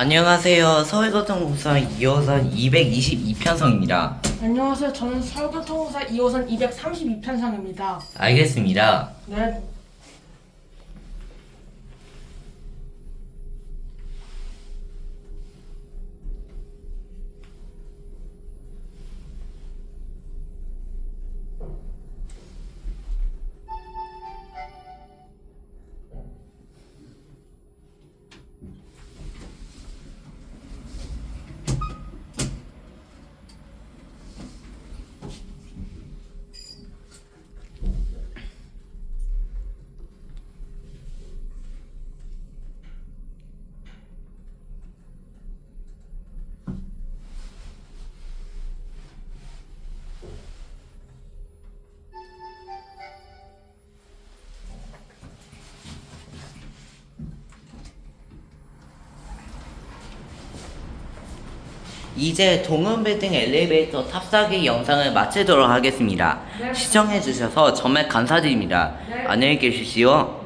안녕하세요. 서울교통공사 2호선 222편성입니다. 안녕하세요. 저는 서울교통공사 2호선 232편상입니다. 알겠습니다. 네. 이제 동은빌딩 엘리베이터 탑승기 영상을 마치도록 하겠습니다. 네. 시청해주셔서 정말 감사드립니다. 네. 안녕히 계십시오.